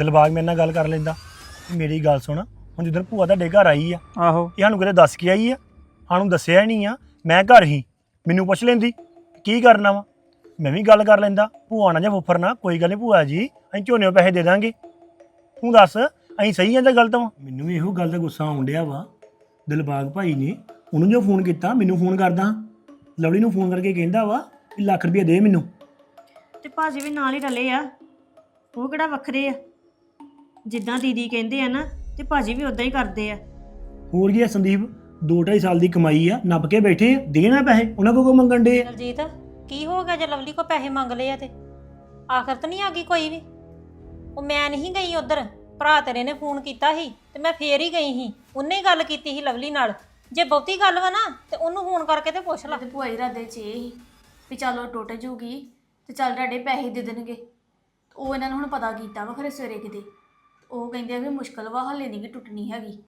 ਦਿਲਬਾਗ ਮੇਰੇ ਨਾਲ ਗੱਲ ਕਰ ਲੈਂਦਾ। ਵੀ ਮੇਰੀ ਗੱਲ ਸੁਣ ਹੁਣ ਜਦੋਂ ਭੂਆ ਤੁਹਾਡੇ ਘਰ ਆਈ ਆ ਆਹੋ। ਇਹ ਸਾਨੂੰ ਕਿਤੇ ਦੱਸ ਕੇ ਆਈ ਆ? ਸਾਨੂੰ ਦੱਸਿਆ ਹੀ ਨਹੀਂ ਆ ਮੈਂ ਘਰ ਹੀ। ਮੈਨੂੰ ਪੁੱਛ ਲੈਂਦੀ ਕੀ ਕਰਨਾ ਵਾ? ਮੈਂ ਵੀ ਗੱਲ ਕਰ ਲੈਂਦਾ ਭੂਆ ਨਾਲ ਜਾਂ ਫੁੱਫਰ ਨਾਲ ਕੋਈ ਗੱਲ ਨਹੀਂ ਭੂਆ ਜੀ ਅਸੀਂ ਝੋਨੇ ਪੈਸੇ ਦੇ ਦਾਂਗੇ। ਤੂੰ ਦੱਸ ਅਸੀਂ ਸਹੀ ਆ ਜਾਂ ਗਲਤ ਵਾ? ਮੈਨੂੰ ਵੀ ਇਹੋ ਗੱਲ ਦਾ ਗੁੱਸਾ ਆਉਣ ਡਿਆ ਵਾ। ਦਿਲਬਾਗ ਭਾਈ ਨੇ ਉਹਨੂੰ ਜੋ ਫੋਨ ਕੀਤਾ ਮੈਨੂੰ ਫੋਨ ਕਰਦਾ। ਲਵਲੀ ਨੂੰ ਫੋਨ ਕਰਕੇ ਕਹਿੰਦਾ ਵਾ ਵੀ ਲੱਖ ਰੁਪਏ ਦੇ ਮੈਨੂੰ। ਤੇ ਭਾਜੀ ਵੀ ਨਾਲ ਹੀ ਰਲੇ ਆ। ਉਹ ਕਿਹੜਾ ਵੱਖਰੇ ਆ? ਜਿੱਦਾਂ ਦੀਦੀ ਕਹਿੰਦੇ ਆ ਨਾ ਤੇ ਭਾਜੀ ਵੀ ਉਦਾਂ ਹੀ ਕਰਦੇ ਆ। ਹੋਰ ਕੀ ਆ ਸੰਦੀਪ 2.5 ਸਾਲ ਦੀ ਕਮਾਈ ਆ ਨੱਪ ਕੇ ਬੈਠੇ ਆ, ਦੇਣਾ ਪੈਸੇ ਉਹਨਾਂ ਕੋਲ ਕੋ ਮੰਗਣ ਦੇ ਦਲਜੀਤ ਕੀ ਹੋ ਗਿਆ ਜੇ ਲਵਲੀ ਕੋ ਪੈਸੇ ਮੰਗ ਲਏ ਆ ਤੇ? ਆਖਰ ਤਾਂ ਨਹੀਂ ਆ ਗਈ ਕੋਈ ਵੀ। ਉਹ ਮੈਂ ਨਹੀਂ ਗਈ ਉਧਰ ਭਰਾ ਤੇਰੇ ਨੇ ਫੋਨ ਕੀਤਾ ਸੀ ਤੇ ਮੈਂ ਫੇਰ ਹੀ ਗਈ ਸੀ। ਉਹਨੇ ਹੀ ਗੱਲ ਕੀਤੀ ਸੀ ਲਵਲੀ ਨਾਲ। ਜੇ ਬਹੁਤੀ ਗੱਲ ਵਾ ਨਾ ਤੇ ਉਹਨੂੰ ਫੋਨ ਕਰਕੇ ਤੇ ਪੁੱਛ ਲੈ। ਤੇ ਭੂਆ ਜੀ ਰਾਦੇ ਚ ਇਹ ਸੀ ਵੀ ਚਲੋ ਟੁੱਟ ਜੂਗੀ ਤੇ ਚੱਲ ਤੁਹਾਡੇ ਪੈਸੇ ਦੇ ਦੇਣਗੇ। ਉਹ ਇਹਨਾਂ ਨੂੰ ਹੁਣ ਪਤਾ ਕੀਤਾ ਵਾ ਖਰੇ ਸਵੇਰੇ ਕਿਤੇ। ਉਹ ਕਹਿੰਦੇ ਆ ਵੀ ਮੁਸ਼ਕਲ ਵਾ ਹਲੇ ਨਹੀਂ ਕਿ ਟੁੱਟਣੀ ਹੈਗੀ।